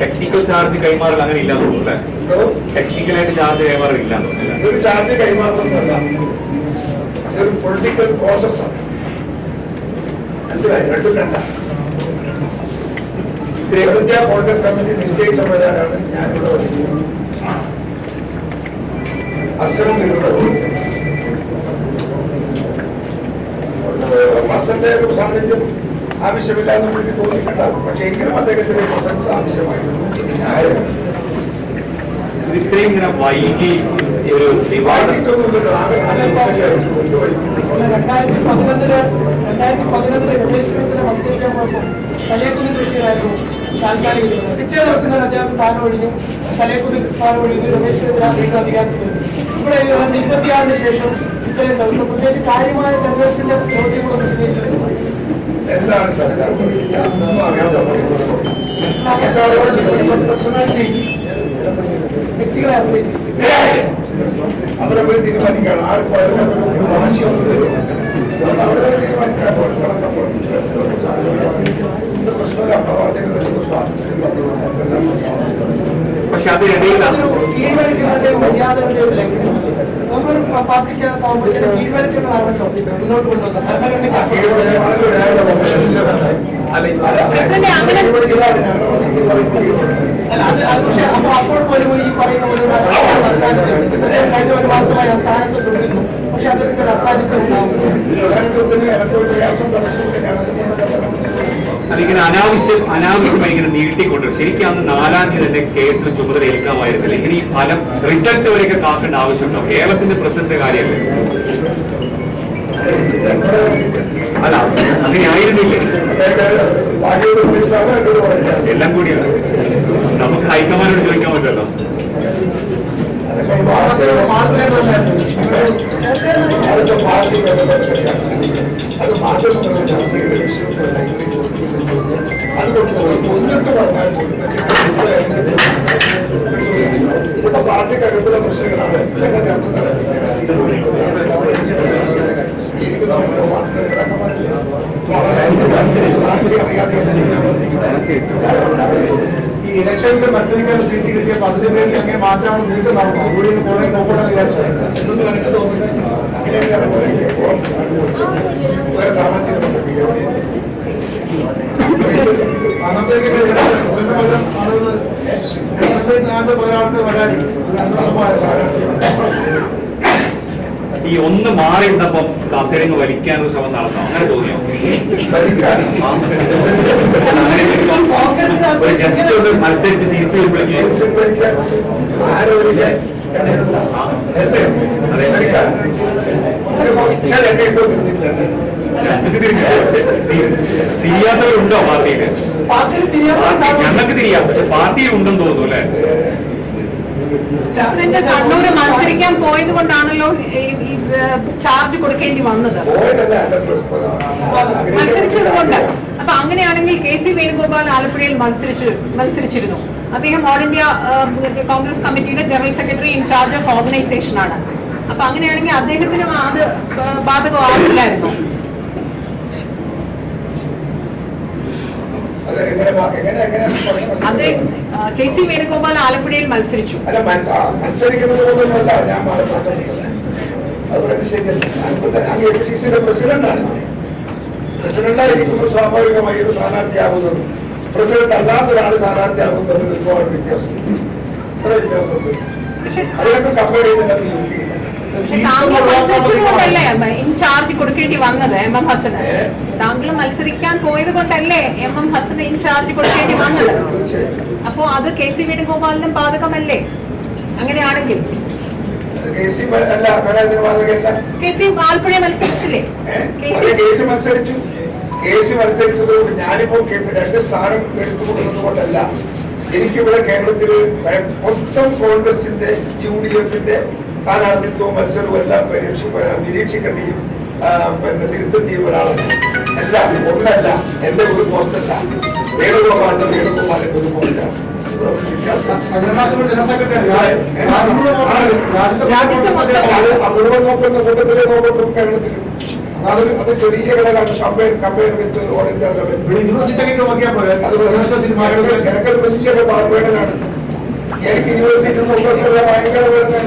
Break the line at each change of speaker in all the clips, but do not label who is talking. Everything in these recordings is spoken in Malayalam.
ടെക്നിക്കൽ ചാർജ് കൈമാറൽ അങ്ങനെ ഇല്ല തോന്നുന്നു ടെക്നിക്കലായിട്ട് ചാർജ് കൈമാറൽ ഇല്ല
ഇതൊരു ചാർജ് കൈമാറുന്നതല്ല. പൊളിറ്റിക്കൽ പ്രോസസ്സാണ് മനസ്സിലായി? രണ്ടും രണ്ട. ഇന്ത്യ കോൺഗ്രസ് കമ്മിറ്റി നിശ്ചയിച്ച പ്രകാരമാണ് ഞാനിവിടെ വന്നിരിക്കുന്നത്. അസലും ഇവിടെ ഒരു സാന്നിധ്യം ആവശ്യമില്ല എന്ന് എനിക്ക് തോന്നിയിട്ടുണ്ടാകും പക്ഷെ എങ്കിലും അദ്ദേഹത്തിന്റെ പ്രസൻസ് ആവശ്യമായിരുന്നു.
ഇത്രയും ഇങ്ങനെ വൈകി ഒരു വിവാദം.
വായിക്കൊന്നുമില്ലല്ലോ ആകെ നല്ല ശരിയായിരുന്നു എന്ത് വൈകി
രണ്ടായിരത്തി പതിനൊന്നിൽ രണ്ടായിരത്തി പതിനൊന്നിൽ ഗവേഷണത്തിന് മത്സരിക്കാൻ പോയപ്പോൾ കലയക്കുന്ന് കൃഷിയായിരുന്നു താൽക്കാലിക ചുമതല. പിറ്റേ ദിവസം തന്നെ അദ്ദേഹം സ്ഥാനം ഒഴിഞ്ഞു കലയക്കുന്ന് സ്ഥാനം ഒഴിഞ്ഞു രമേശിനെതിരാണ് വീണ്ടും അധികാരത്തിൽ ഇവിടെ ഇരുപത്തിയാറിന് ശേഷം ഇത്രയും ദിവസം പ്രത്യേകിച്ച് കാര്യമായ തെരഞ്ഞെടുപ്പിന്റെ ചോദ്യങ്ങളൊന്നും സ്വീകരിച്ചിട്ടില്ല
എന്താണ് സർക്കാർ? അവരെ പോയി തീരുമാനിക്കണം ആർക്കും വരും അവരെ തീരുമാനിക്കാൻ പ്രശ്നമില്ല
പക്ഷെ അതിനിടയിലാണ്
ലംഘനമല്ലേ നമ്മളൊരു പാർട്ടിക്കകത്താവുമ്പോൾ ചില കീഴ്വഴക്കങ്ങളാണല്ലോ മുന്നോട്ട് കൊണ്ടുവന്നത് പക്ഷേ അപ്പൊ അപ്പോൾ പോലും ഈ പറയുന്ന ഒരു കഴിഞ്ഞ ഒരു മാസമായി ആ സ്ഥാനത്ത് തുടരുന്നു പക്ഷെ അദ്ദേഹത്തിന്റെ അസാന്നിധ്യം ഉണ്ടാവുന്നു.
അതിങ്ങനെ അനാവശ്യം അനാവശ്യമായി ഇങ്ങനെ നീട്ടിക്കൊണ്ട് ശരിക്കും അന്ന് നാലാം തീയതി തന്നെ കേസിൽ ചുമതല ഏൽക്കാമായിരുന്നില്ല. ഇങ്ങനെ ഈ ഫലം റിസൾട്ട് വരെയൊക്കെ കാക്കേണ്ട ആവശ്യമുണ്ടോ? കേരളത്തിന്റെ പ്രസിഡന്റ് കാര്യമല്ലേ? അല്ല അങ്ങനെ ആയിരുന്നില്ലേ? എല്ലാം കൂടിയാണ്. നമുക്ക് ഹൈക്കമാൻഡോട് ചോദിക്കാൻ പറ്റുമല്ലോ.
അത് പാർട്ടി അത് മാധ്യമങ്ങളുടെ ചോദിക്കുന്നത് അതുകൊണ്ട് ഒന്നിട്ട് പറഞ്ഞാൽ ഇതിപ്പോ പാർട്ടിക്കകത്തുള്ള പ്രശ്നങ്ങളാണ് ഇതൊക്കെ ചർച്ച അറിയാതെ
ഈ ഇലക്ഷനിൽ മത്സരിക്കാൻ സീറ്റ് കിട്ടിയപ്പോൾ അതിന് വേണ്ടി അങ്ങനെ മാറ്റാമെന്ന് വീണ്ടും നടന്നു. കൂടി കുറെ നോക്കണമെന്ന് വിചാരിച്ചത്
എനിക്ക് തോന്നുന്നില്ല? അങ്ങനെയാണ് പോലെ
ഈ ഒന്ന് മാറി ഇന്നപ്പം കസേരങ്ങ് വലിക്കാനൊരു ശ്രമം നടത്താം അങ്ങനെ തോന്നിയോ? ഒരു മത്സരിച്ച് തിരിച്ചു വരുമ്പോഴേക്കും തിരിയാത്തവരുണ്ടോ പാർട്ടിയിൽ? പാർട്ടി ഞങ്ങൾക്ക് തിരിയാം. പക്ഷെ പാർട്ടിയിൽ ഉണ്ടെന്ന് തോന്നുന്നു അല്ലെ?
പ്രസിഡന്റ് കണ്ണൂര് മത്സരിക്കാൻ പോയത് കൊണ്ടാണല്ലോ ചാർജ് കൊടുക്കേണ്ടി വന്നത്. മത്സരിച്ചത് കൊണ്ട്. അപ്പൊ അങ്ങനെയാണെങ്കിൽ കെ സി വേണുഗോപാൽ ആലപ്പുഴയിൽ മത്സരിച്ചു മത്സരിച്ചിരുന്നു. അദ്ദേഹം ഓൾ ഇന്ത്യ കോൺഗ്രസ് കമ്മിറ്റിയുടെ general secretary in charge of organisation ആണ്. അപ്പൊ അങ്ങനെയാണെങ്കിൽ അദ്ദേഹത്തിന് അത് ബാധകമാകില്ലായിരുന്നു. അദ്ദേഹം കെ സി വേണുഗോപാൽ ആലപ്പുഴയിൽ മത്സരിച്ചു.
മത്സരിക്കുന്നത് കൊണ്ടൊന്നുമല്ല ഞാൻ മാറി ശരിയല്ല. അങ്ങ് എ പി സി സിയുടെ പ്രസിഡന്റാണ് പ്രസിഡന്റായിരിക്കുമ്പോൾ സ്വാഭാവികമായി ഒരു സ്ഥാനാർത്ഥിയാകുന്നത് പ്രസിഡന്റ് അല്ലാത്ത ഒരാൾ തമ്മിൽ ഒരുപാട് വ്യത്യാസം ഇത്ര വ്യത്യാസമുണ്ട്. അതിനൊക്കെ കമ്പയർ ചെയ്തതിനകത്ത് യുക്തിയില്ല
താങ്കൾ മത്സരിച്ചതുകൊണ്ടല്ലേ ഇൻചാർജ് കൊടുക്കേണ്ടി വന്നത് എം എം ഹസന്? താങ്കൾ മത്സരിക്കാൻ പോയത് കൊണ്ടല്ലേ എം എം ഹസന് ഇൻചാർജ് കൊടുക്കേണ്ടി വന്നത്? അപ്പോ അത് കെ സി വേണുഗോപാലിനും ബാധകമല്ലേ? അങ്ങനെയാണെങ്കിൽ.
കെ സി
ആലപ്പുഴ മത്സരിച്ചില്ലേ? കെ സി
മത്സരിച്ചതുകൊണ്ട് ഞാനിപ്പോ രണ്ട് സ്ഥാനം എടുത്തു കൊടുക്കുന്നതുകൊണ്ടല്ല എനിക്കിവിടെ കേരളത്തിൽ മൊത്തം കോൺഗ്രസിന്റെ യു ഡി എഫിന്റെ സ്ഥാനാർത്ഥിത്വവും മത്സരവും എല്ലാം പരീക്ഷ നിരീക്ഷിക്കേണ്ടിയും പിന്നെ തിരുത്തേണ്ടിയും ഒരാളാണ് അല്ല ഒന്നല്ല എന്റെ ഒരു പോസ്റ്റല്ല വേണുഗോപാലിന്റെ വേണുഗോപാലിന്റെ ഒരു പോസ്റ്റാണ് ഇത്
ജനറൽ സെക്രട്ടറി
രാജ്യത്തെ അപൂർവം നോക്കുന്ന കൂട്ടത്തിലെ നോക്കട്ടും കേരളത്തിലും അതൊരു അത് ചെറിയ ഘടകമാണ് compare compare with all India level എനിക്ക് യൂണിവേഴ്സിറ്റി ഭയങ്കര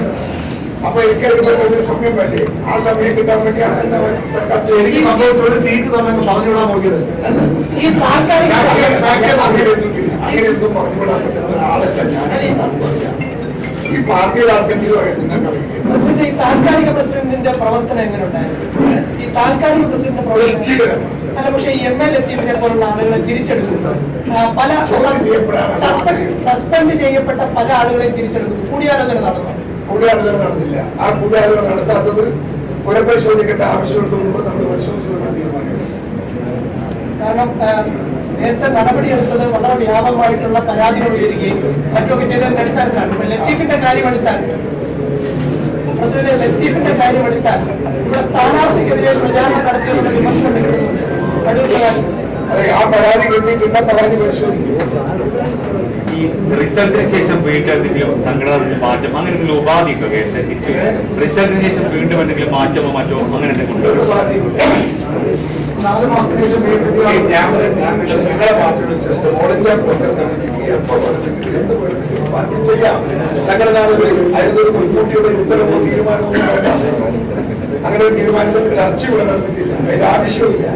അപ്പൊ എനിക്ക് ഒരു സമയം വേണ്ടേ ആ സമയം കിട്ടാൻ വേണ്ടിയാണ്
എനിക്ക് സീറ്റ് തന്നെ പറഞ്ഞുവിടാൻ നോക്കിയത്.
ഈ താൽക്കാലിക
അങ്ങനെ അങ്ങനെ എന്തും പറഞ്ഞുകൂടാൻ പറ്റുന്ന ആളല്ല ഞാൻ ഈ പാർട്ടിയുടെ ആർക്കെങ്കിലും
പ്രസിഡന്റ് ഈ താൽക്കാലിക പ്രസിഡന്റിന്റെ പ്രവർത്തനം എങ്ങനെ ഉണ്ടായിരുന്നു ഈ താൽക്കാലിക പ്രസിഡന്റിന്റെ പ്രവർത്തനം അല്ല പക്ഷേ ഈ എം എൽ എത്തിയതിനെ പോലുള്ള ആളുകളെ തിരിച്ചെടുക്കുന്നു. പല സസ്പെൻഡ് സസ്പെൻഡ് ചെയ്യപ്പെട്ട പല ആളുകളെയും തിരിച്ചെടുക്കുന്നു. കൂടിയാലോചന നടന്നു.
കൂടിയാലോചന നടന്നില്ല. ആ കൂടിയാലോചന നടത്താത്തത് പുനഃപരിശോധിക്കേണ്ട ആവശ്യമുണ്ടെന്ന് നമ്മൾ പരിശോധിച്ചു വരുന്ന
കാരണം നേരത്തെ നടപടിയെടുത്തത് വളരെ വ്യാപകമായിട്ടുള്ള പരാതികൾ ഉയരുകയും മറ്റൊക്കെ ചെയ്തതിന്റെ അടിസ്ഥാനത്തിലാണ്. ലത്തീഫിന്റെ കാര്യം എടുത്താൽ പ്രസിഡന്റ് ലത്തീഫിന്റെ കാര്യം എടുത്താൽ ഇവിടെ സ്ഥാനാർത്ഥിക്കെതിരെ പ്രചാരണം നടത്തിയുള്ള വിമർശനം അടൂർ പ്രകാശ്.
ആ പരാതി കിട്ടി പിന്നെ പരാതി പരിശോധിക്കും.
ഈ റിസൾട്ടിന് ശേഷം വീണ്ടും എന്തെങ്കിലും സംഘടന മാറ്റം അങ്ങനെ എന്തെങ്കിലും ഉപാധി ഉണ്ടോ കേസ് റിസൾട്ടിന് ശേഷം വീണ്ടും എന്തെങ്കിലും മാറ്റമോ മറ്റോ അങ്ങനെ എന്തെങ്കിലും ഉണ്ടോ?
നാല്
ഞാൻ നിങ്ങളുടെ പാർട്ടിയുടെ സിസ്റ്റം ഓൾ ഇന്ത്യ കോൺഗ്രസ് കമ്മിറ്റിക്ക് എപ്പോൾ പാർട്ടി ചെയ്യാം. സംഘടനാധിപതി അതിനൊരു മുൻകൂട്ടിയുള്ള ഒരു ഉത്തരവോ തീരുമാനമോ അങ്ങനെ ഒരു തീരുമാനത്തിന് ചർച്ച ഇവിടെ നടന്നിട്ടില്ല. അതിന്റെ ആവശ്യമില്ല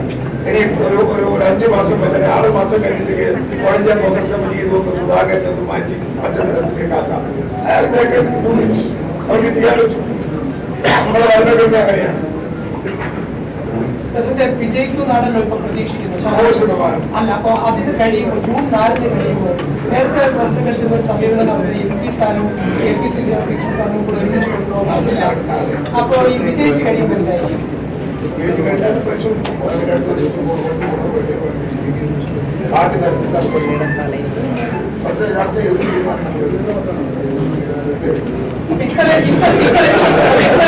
ഇനി ഒരു ഒരു ഒരു മാസം അല്ലെങ്കിൽ ആറ് മാസം കഴിഞ്ഞിട്ട് ഓൾ ഇന്ത്യ കോൺഗ്രസ് കമ്മിറ്റി ഇതൊക്കെ സുധാകരനെ ഒന്ന് മാറ്റി മറ്റൊരു തരത്തിലേക്ക് ആക്കാം. അയാൾക്ക് അവർക്ക് ചെയ്യാൻ നമ്മളെ ഭരണഘടന അങ്ങനെയാണ്.
പ്രസിഡന്റ് വിജയിക്കുമെന്നാണല്ലോ ഇപ്പൊ പ്രതീക്ഷിക്കുന്നത്. അല്ല അപ്പൊ അതിന് കഴിയുമ്പോൾ ജൂൺ നാലിന് കഴിയുമ്പോൾ നേരത്തെ പ്രസിഡന്റ് എടുക്കുന്ന ഒരു സമീപനം അവർ എം പി സ്ഥാനവും എ പി സി അധ്യക്ഷ സ്ഥാനവും കൂടെ ഒരുമിച്ച് കൊണ്ടുപോകാറില്ല അപ്പോൾ ഈ വിജയിച്ച് കഴിയുമ്പോൾ എന്തായിരിക്കും?
പാർട്ടി തരത്തിൽ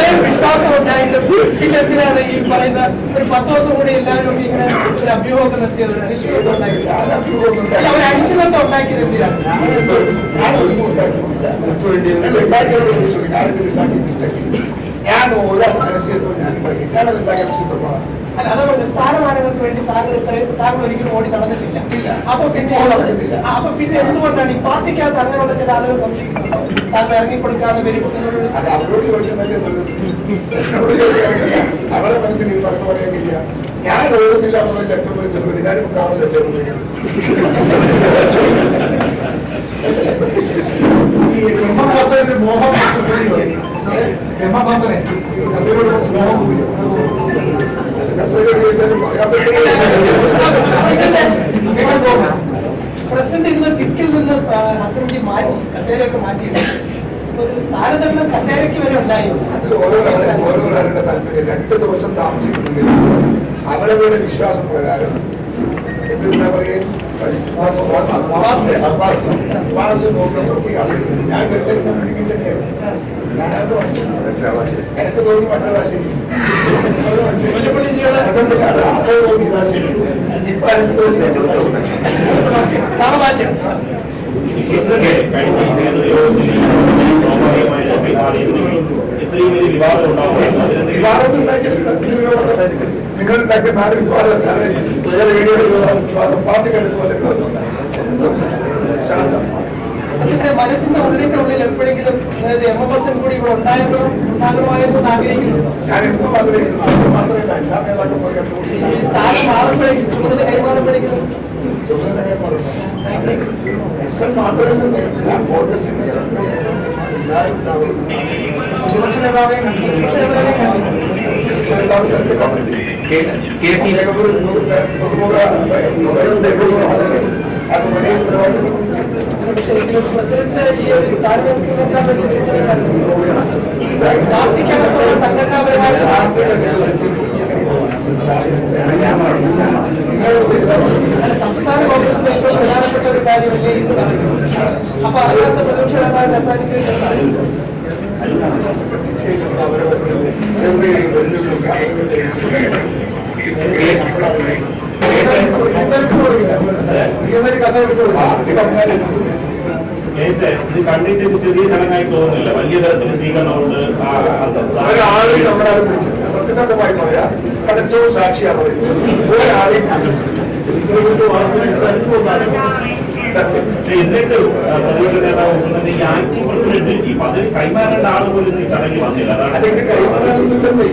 പക്ഷേ ചർച്ച ചെയ്ത്
അപ്പൊ ഇത്രയും ഇത്ര- ഇത്രയും ഇത്രയും വിശ്വാസം ഉണ്ടായിട്ടും പിന്നെ എന്തിനാണ് ഈ പറയുന്ന ഒരു പത്ത് ദിവസം കൂടി എല്ലാവരും ഇങ്ങനെ ഒരു അഭ്യൂഹമൊക്കെ നിർത്തിയത്? ഒരു അനിശ്ചിതത്വം ഉണ്ടാക്കിയത് ഒരു അനിശ്ചിതത്വം ഉണ്ടാക്കിയത് എന്തിനാണ്?
ഞാൻ ഓരോ പരസ്യത്വം ഞാൻ പറയും ഞാനത് ഉണ്ടാക്കിയ
പറഞ്ഞ സ്ഥാനമാനങ്ങൾക്ക് വേണ്ടി താങ്കൾ ഇത്രയും താങ്കൾ ഒരിക്കലും ഓടി നടന്നിട്ടില്ല. അപ്പൊ പിന്നെ. അപ്പൊ പിന്നെ എന്തുകൊണ്ടാണ് ഈ പാർട്ടിക്കകത്ത് അങ്ങനെയുള്ള ചില ആളുകൾ സംശയിക്കുന്നത്? താങ്കൾ ഇറങ്ങിക്കൊടുക്കാതെ വരും.
അത് അവരോട് ചോദിക്കാൻ അവരുടെ മനസ്സിൽ ഇത് പറഞ്ഞു പറയാൻ കഴിയില്ല ഞാൻ ഓടുന്നില്ല എന്നുള്ള ഏറ്റവും വലിയ തെളിവ് ഞാനും
ഈ ഹസന്റെ മോഹം ബ്രഹ്മഭാസനെ മോഹം കൂടി
പ്രസിഡന്റ് ഇന്ന് തിക്കിൽ നിന്ന് ഹസൻജി മാറ്റി കസേരയൊക്കെ മാറ്റി ഒരു സ്ഥാനചലനം കസേരയ്ക്ക് വരെ ഉണ്ടായിരുന്നു.
ഓരോരാളുടെ താല്പര്യം രണ്ട് ദിവസം താമസിക്കുന്നെങ്കിൽ അവരവരുടെ വിശ്വാസം പ്രകാരം എന്താ പറയുക? ഞാൻ. എനിക്ക് തോന്നി മറ്റേതാ ശരി തോന്നിയതാ ശരി ഇപ്പൊ എനിക്ക് തോന്നി മറ്റേതാ ശരി.
ഇത്രയും വലിയ വിവാദം ഉണ്ടാവുകയും അതിനെന്തെങ്കിലും
വിവാദം ഉണ്ടാക്കിയിട്ടില്ല. നിങ്ങൾ ഉണ്ടാക്കിയ നാല് വിവാദം പോലെ ശാന്തം
അതിന്റെ മനസ്സിന്റെ ഉള്ളിന്റെ ഉള്ളിൽ എപ്പോഴെങ്കിലും അതായത് എം എം എസ് കൂടി ഇവിടെ ഉണ്ടായിരുന്നോ ഉണ്ടാകുമായിരുന്നു ആഗ്രഹിക്കുന്നുണ്ടോ ഈ സ്ഥാനം മാറുമ്പോഴേക്കും ചുമതല കൈമാറുമ്പോഴേക്കും
എസ്
സംസ്ഥാന കോൺഗ്രസിന്റെ ഏറ്റവും പ്രധാനപ്പെട്ട ഒരു കാര്യമല്ലേ ഇന്ന് നടക്കുന്നത് അപ്പൊ അതിനകത്ത് പ്രതിപക്ഷ
ഇത് കണ്ടിട്ട് ഇത് ചെറിയ ചടങ്ങായി തോന്നുന്നില്ല വലിയ തരത്തിൽ സ്വീകരണമുണ്ട്
സത്യസന്ധമായി പറയാ. കടച്ചോ സാക്ഷിയാ പറയുന്നത്.
എന്നിട്ട് പ്രതിപക്ഷ നേതാവ് ഈ ആക്ടിംഗ് പ്രസിഡന്റ് ഈ പദവി കൈമാറേണ്ട ആൾ പോലും ഈ ചടങ്ങിൽ വന്നില്ല അതാണ്
കൈമാറാനൊന്നുമില്ലെന്നേ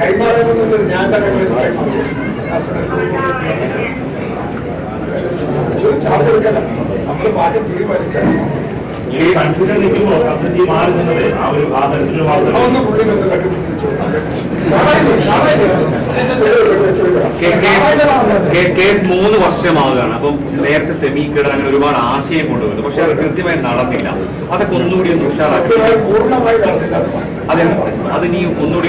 കൈമാറാനൊന്നുമില്ല ഞാൻ ചാർജ് എടുക്കല നമ്മൾ പാർട്ടി തീരുമാനിച്ചാൽ
ഈ കൺഫ്യൂഷൻ നിൽക്കുമ്പോൾ കസറ്റി മാറി നിന്നത് ആ ഒരു ആ
കേസ് മൂന്ന് വർഷമാവുകയാണ്. അപ്പം നേരത്തെ സെമി കിടൻ അങ്ങനെ ഒരുപാട് ആശയം കൊണ്ടുവന്നു പക്ഷെ അത് കൃത്യമായി നടന്നില്ല. അതൊക്കെ ഒന്നുകൂടി ഒന്ന് ഉഷാറാക്കി.
പൂർണമായി നടന്നില്ല.
അതെ അത് നീ ഒന്നുകൂടി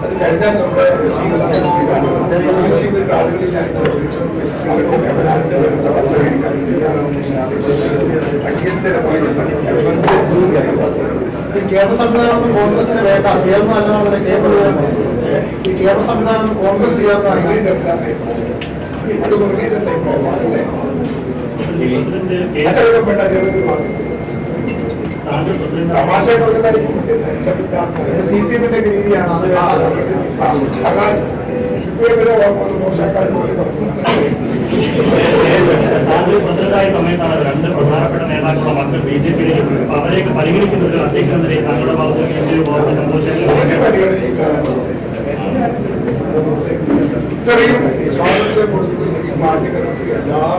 അത് കഴിഞ്ഞാൽ നമ്മുടെ ആളുകളിൽ വിളിച്ചു അവരുടെ സഹകരിക്കാൻ അടിയന്തരമായി
കേരള സംവിധാനം കോൺഗ്രസിന് വേണ്ട. ചേർന്നല്ല ഈ കേരള സംവിധാനം കോൺഗ്രസ് ചേർന്നാണ്
അത് മുരളീധരന്റെ അഭിപ്രായമാണ്
പ്രസിഡന്റ് കേസ്
അച്ചടക്കപ്പെട്ട ജനങ്ങൾ
താങ്കൾ പ്രസിഡന്റ്
തമാശ പറഞ്ഞതായിരിക്കും
സി പി എമ്മിന്റെ രീതിയാണ് അത്
താങ്കൾ പ്രസിഡന്റായ സമയത്താണ് രണ്ട് പ്രധാനപ്പെട്ട നേതാക്കളുടെ മക്കൾ ബി ജെ പിയിലേക്ക് അവരെയൊക്കെ പരിഗണിക്കുന്ന ഒരു അധ്യക്ഷൻ നിലയിൽ താങ്കളുടെ ഭാഗത്ത് എന്തൊരു ഭാഗത്ത്
ഇത്രയും സ്വാതന്ത്ര്യം കൊടുത്ത് ഈ മാധ്യമങ്ങൾക്ക് എല്ലാം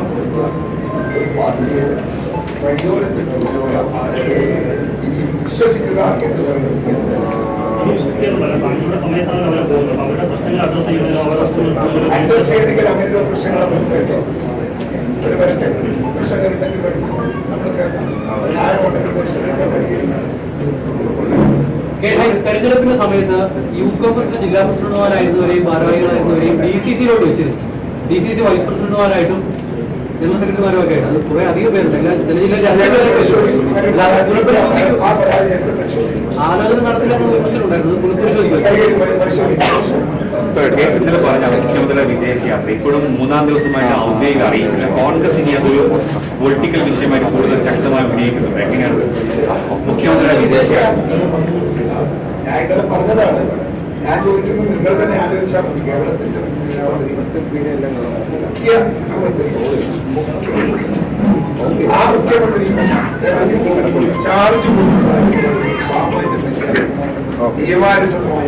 തെരഞ്ഞെടുപ്പിന്റെ സമയത്ത് യൂത്ത് കോൺഗ്രസിന്റെ ജില്ലാ പ്രസിഡന്റുമാരായിരുന്നവരെയും ഭാരവാഹികളായിരുന്നവരെയും ഡി സി സിയിലോട്ട് വെച്ചിരുന്നു ഡി സി സി വൈസ് പ്രസിഡന്റുമാരായിട്ടും ജനറൽ സെക്രട്ടറിമാരും ഒക്കെ ആയിട്ട്. അത് കുറെ അധികം പേരുണ്ട്. എല്ലാ ചില ജില്ലയിൽ ആലോചന നടത്തില്ല എന്ന് വിമർശനമുണ്ടായിരുന്നു
പറഞ്ഞ മുഖ്യമന്ത്രിയുടെ വിദേശ യാത്ര ഇപ്പോഴും മൂന്നാം ദിവസമായിട്ട് ഔദ്യോഗിക അറിയില്ല കോൺഗ്രസ് ഇനി അതൊരു പൊളിറ്റിക്കൽ വിഷയമായിട്ട് കൂടുതൽ ശക്തമായി വിനിയോഗിക്കുന്നത് എങ്ങനെയാണ്? മുഖ്യമന്ത്രിയുടെ വിദേശ യാത്ര
ഞാൻ ഇന്നലെ പറഞ്ഞതാണ്. ഞാൻ ചോദിക്കുന്നത് നിങ്ങൾ തന്നെ ആലോചിച്ചാൽ മതി കേരളത്തിന്റെ മുഖ്യമന്ത്രി ആ മുഖ്യമന്ത്രി ചാർജ് നിയമാനുസൃതമായ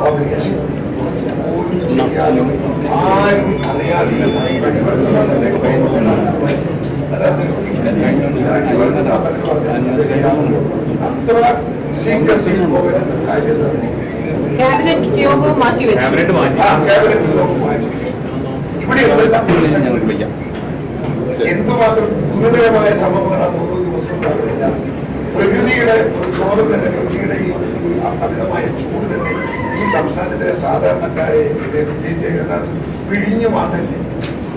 ഓബ്ലിഗേഷൻ ചെയ്യാനും ആരും അറിയാതെയുമായി അത്ര സീക്രസിയിൽ പോകരുന്ന കാര്യം എനിക്ക്
ക്യാബിനറ്റ് യോഗവും മാറ്റിവെച്ചു
ക്യാബിനറ്റ് മാറ്റി
ക്യാബിനറ്റ് യോഗം മാറ്റി ഇവിടെ എന്തെല്ലാം പ്രശ്നങ്ങൾ എന്തുമാത്രം ഗുരുതരമായ സംഭവങ്ങളാണ് ഓരോ ദിവസവും ഉണ്ടാകുന്നില്ല പ്രകൃതിയുടെ ഒരു ക്ഷോഭം തന്നെ പ്രകൃതിയുടെ ഈ ഒരു അമിതമായ ചൂട് തന്നെ ഈ സംസ്ഥാനത്തിലെ സാധാരണക്കാരെ പിഴിഞ്ഞു മാതല്ലേ?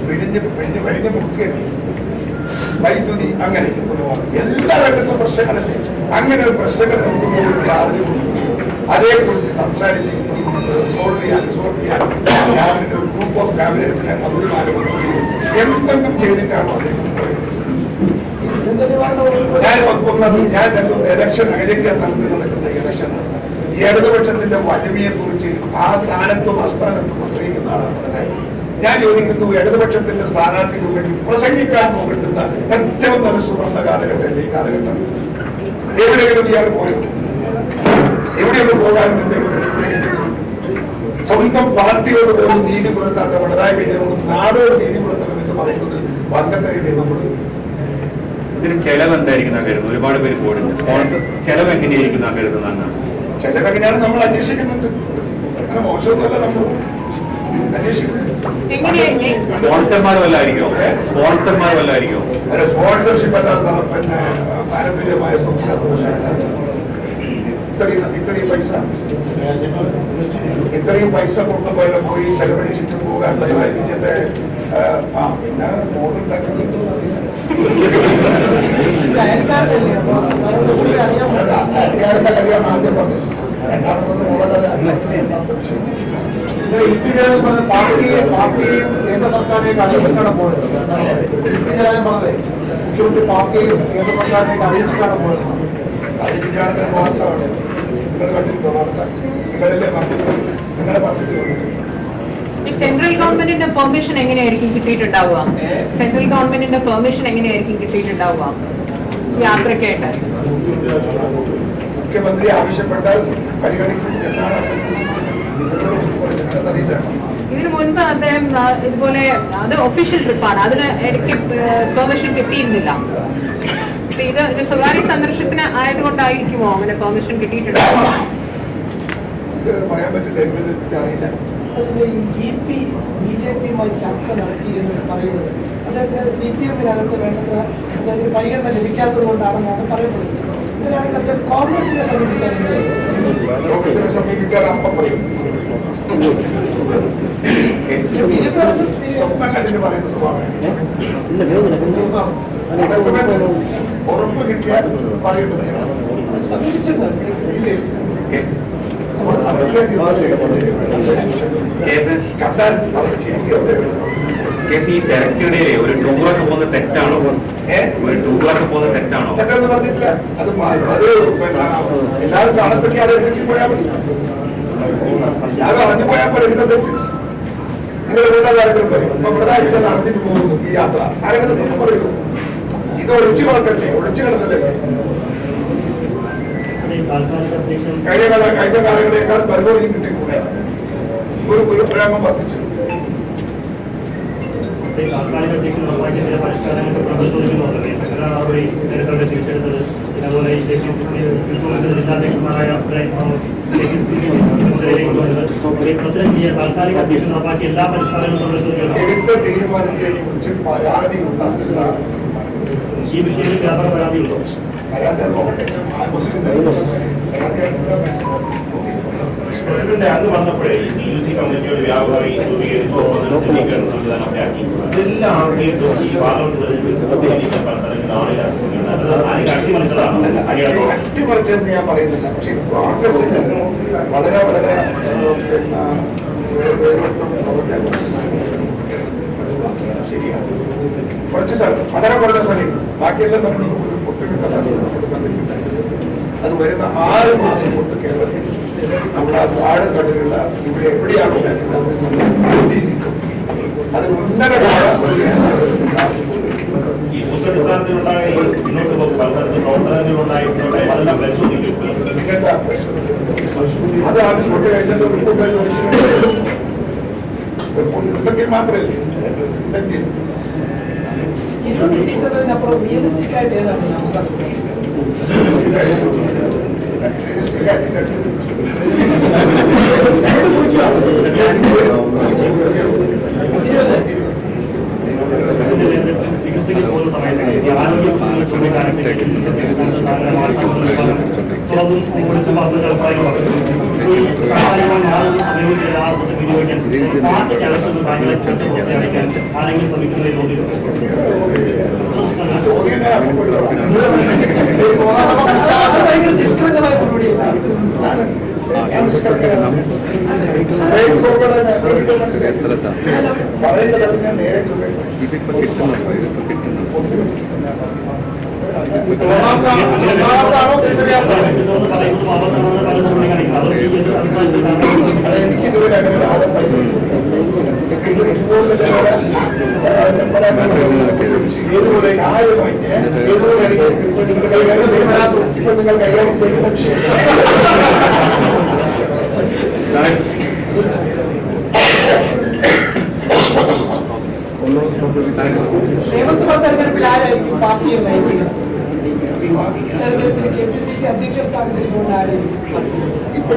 പിഴിഞ്ഞ് പിഴിഞ്ഞ് പിഴിഞ്ഞ് മുറുക്കല്ലേ? വൈദ്യുതി അങ്ങനെ എല്ലാ രംഗത്തും പ്രശ്നങ്ങളല്ലേ? അങ്ങനെ ഒരു പ്രശ്നങ്ങൾ നോക്കുമ്പോൾ ഒരു അതേക്കുറിച്ച് സംസാരിച്ച് സോൾവ് ചെയ്യാൻ സോൾവ് ചെയ്യാൻ ക്യാബിനറ്റ് ഒരു ഗ്രൂപ്പ് ഓഫ് ക്യാബിനറ്റിനെ മന്ത്രിമാരും എന്തെങ്കിലും ചെയ്തിട്ടാണ് അദ്ദേഹം ഞാൻ ഒന്നത് ഞാൻ രണ്ടും ഇലക്ഷൻ അഖിലേന്ത്യാ തലത്തിൽ നടക്കുന്ന ഇലക്ഷൻ ഇടതുപക്ഷത്തിന്റെ വലിമയെ കുറിച്ച് ആ സ്ഥാനത്തും അസ്ഥാനത്തും പ്രസംഗിക്കുന്ന ആളാണ് ഞാൻ. ചോദിക്കുന്നു ഇടതുപക്ഷത്തിന്റെ സ്ഥാനാർത്ഥിക്ക് വേണ്ടി പ്രസംഗിക്കാൻ പോകുന്ന ഏറ്റവും നല്ല സുവർണ കാലഘട്ടമല്ലേ ഈ കാലഘട്ടം? എവിടെയെങ്കിലും ഇയാൾ എവിടെയൊന്നും പോകാൻ സ്വന്തം പാർട്ടിയോട് പോലും നീതി പുലർത്താത്ത പിണറായി വിജയനോട് നാടോട് നീതി പുലർത്തണം എന്ന് പറയുന്നത് വങ്കത്തരില്ലേ നമ്മൾ
ഇതിന് ചെലവ് എന്തായിരിക്കും കരുതുന്നത്? ഒരുപാട് പേര് കൂടുന്നു സ്പോൺസർ ചെലവ് എങ്ങനെയായിരിക്കും ചെലവ്
എങ്ങനെയാണ് നമ്മൾ അന്വേഷിക്കുന്നുണ്ട്. അങ്ങനെ മോശമൊന്നുമല്ല നമ്മൾ
സ്പോൺസർമാർ വല്ലതായിരിക്കോ സ്പോൺസർമാർ വല്ലതായിരിക്കോ
അല്ല സ്പോൺസർഷിപ്പ് അല്ലാതെ പിന്നെ പാരമ്പര്യമായ ഇത്രയും ഇത്രയും പൈസ ഇത്രയും പൈസ കൊണ്ടുപോയി പോയി ചെലവഴിച്ചിട്ട് പോകാൻ വിജയന്റെ ആ പിന്നെ കല്യാണം ആദ്യം പറഞ്ഞു രണ്ടാമത്തത്
മോളുടെ പാർട്ടിയെ പാർട്ടിയെയും കേന്ദ്ര സർക്കാരിനെയും അറിയിച്ചിട്ടാണ് പോയത്. ഞാൻ പറഞ്ഞത് മുഖ്യമന്ത്രി പാർട്ടിയെയും കേന്ദ്ര സർക്കാരിനെയും അറിയിച്ചിട്ടാണ് പോയത്.
അതിന്റെ വാർത്തയാണ് നിങ്ങൾ കണ്ടിട്ടുണ്ടോ വാർത്ത നിങ്ങളല്ലേ പറഞ്ഞിട്ടുള്ളൂ നിങ്ങളെ പറഞ്ഞിട്ടുള്ളൂ
ഈ സെൻട്രൽ ഗവൺമെന്റിന്റെ പെർമിഷൻ എങ്ങനെയായിരിക്കും കിട്ടിയിട്ടുണ്ടാവുക? സെൻട്രൽ ഗവൺമെന്റിന്റെ പെർമിഷൻ എങ്ങനെയായിരിക്കും കിട്ടിയിട്ടുണ്ടാവുക? യാത്രക്കായിട്ട്
മുഖ്യമന്ത്രി ആവശ്യപ്പെട്ടാൽ പരിഗണിക്കും എന്നാണ്
ഇതിനു മുൻപ് അദ്ദേഹം ഇതുപോലെ അത് ഒഫീഷ്യൽ ട്രിപ്പാണ് അതിന് ഇടയ്ക്ക് പെർമിഷൻ കിട്ടിയിരുന്നില്ല. ഇത് ഒരു സ്വകാര്യ സന്ദർശനത്തിന് ആയതുകൊണ്ടായിരിക്കുമോ അങ്ങനെ പെർമിഷൻ
കിട്ടിയിട്ടുണ്ടോ പറയാൻ പറ്റില്ല അറിയില്ല.
ഇ പി ബി ജെ പിയുമായി ചർച്ച നടത്തി എന്ന് പറയുന്നത് അദ്ദേഹത്തിന് സി പി എമ്മിനകത്ത് വേണ്ടത്ര അദ്ദേഹത്തിന് പരിഗണന ലഭിക്കാത്തത് കൊണ്ടാണെന്നാണ് പറയുന്നത് ഇതിനാണെങ്കിൽ അദ്ദേഹം കോൺഗ്രസിനെ സമീപിച്ചാൽ
കോൺഗ്രസിനെ സമീപിച്ചാൽ അപ്പം പറയും. ഉറപ്പ് കിട്ടിയാൽ പറയേണ്ടത് കണ്ടാൽ അവർ ചിരിക്കുന്നത്
കേസ് ഈ തിരക്കിടയിലെ ഒരു ടൂറൊക്കെ പോകുന്നത് തെറ്റാണോ ഒരു ടൂറൊക്കെ പോകുന്നത് തെറ്റാണോ
തെറ്റെന്ന് പറഞ്ഞിട്ടില്ല അത് എല്ലാവരും കാണപ്പെട്ടി ആരെങ്കിലും എല്ലാവരും അറിഞ്ഞു പോയാൽ പോലെ തെറ്റ് നിങ്ങൾ വേണ്ട ആരെങ്കിലും പറയും വിജയൻ നടത്തിട്ട് പോകുന്നു ഈ യാത്ര ആരെങ്കിലും പറയൂ ഇത് ഒളിച്ചു കിടക്കല്ലേ ഒളിച്ചു
അധ്യക്ഷൻ
കഴിഞ്ഞ കാല കഴിഞ്ഞ കാലങ്ങളേക്കാൾ പരിപാടിയും കിട്ടിക്കൂടെ ഒരു ഒരു പ്രേമം വർദ്ധിച്ചു
താൽക്കാലിക അധ്യക്ഷൻ ചില പരിഷ്കാരങ്ങൾ പ്രദർശിപ്പിക്കുന്നുണ്ട് ഈ സെക്രട്ടറി നടപടി നേരത്തെ തിരിച്ചെടുത്തത് അതുപോലെ ഈ സ്റ്റേഷൻ
എടുത്ത തീരുമാനത്തെ കുറിച്ച് പരാതി
ഈ വിഷയത്തിൽ വ്യാപക
പരാതി മുസ്ലിം
പ്രസിഡന്റ് അന്ന് വന്നപ്പോഴേ ഈ സി യു സി കമ്മിറ്റിയുടെ വ്യാപാരി ഇതെല്ലാം ആർക്കും ഈ പാർലമെന്റ് തെരഞ്ഞെടുപ്പിൽ
അട്ടിമറിച്ചെന്ന് ഞാൻ പറയുന്നില്ല. പക്ഷേ കോൺഗ്രസിന് വളരെ വളരെ പിന്നെ വേരോട്ടം അവരുടെ ശരിയാണ് കുറച്ച് സ്ഥലം വളരെ കുറഞ്ഞ സ്ഥലം ബാക്കിയെല്ലാം നമ്മൾ ഒരു ഒട്ടുമിക്ക അത് വരുന്ന ആറ് മാസം കൊണ്ട് കേരളത്തിൽ നമ്മുടെ ആ താഴെത്തട്ടിലുള്ള ഇവിടെ എവിടെയാണോ അത് ഉന്നതമായ ഒരു കേന്ദ്രത്തിൽ
ഈ പുസ്തകടിസ്ഥാനത്തിലുണ്ടായ ഈ മുന്നോട്ട് പോക്ക് പല സ്ഥലത്ത് പ്രവർത്തനങ്ങളുണ്ടായിട്ടുണ്ട് അതെല്ലാം പരിശോധിക്കും
നിങ്ങൾക്ക് അത് ആവശ്യപ്പെട്ട് കഴിഞ്ഞിട്ട് റിപ്പോർട്ട് റിപ്പോർട്ട് ഉണ്ടെങ്കിൽ മാത്രമല്ലേ?
റിയലിസ്റ്റിക് ആയിട്ട് ഏതാണ്
ചികിത്സയ്ക്ക് പോകുന്ന സമയത്ത് ആരോഗ്യ ചൂണ്ടിക്കാണിച്ച് തുറന്നും വിളിച്ചു പറഞ്ഞ പറഞ്ഞു
ഞാൻ നേരെ
മൂന്നാമതാണോ തിരിച്ചറിയാത്തത്
പറയുന്നതും അബദ്ധമാണെന്ന് പലരും ചൂണ്ടിക്കാണിക്കുന്നു അത് ഈ ഒരു അഭിപ്രായത്തിൽ താങ്കൾ
എനിക്കിതുവരെ അങ്ങനെ ആളുകൾ ഇതുപോലെ ആരുമായി ഇതുപോലെ ഇപ്പൊ നിങ്ങൾ കൈകാര്യം ചെയ്യുന്ന വിഷയം
നിയമസഭാ തെരഞ്ഞെടുപ്പിൽ ആരായിരിക്കും പാർട്ടിയെ നയിക്കുക തെരഞ്ഞെടുപ്പിൽ കെ പി സി സി അധ്യക്ഷ സ്ഥാനത്തിരിച്ചുകൊണ്ട് ആരായിരിക്കും
ഇപ്പൊ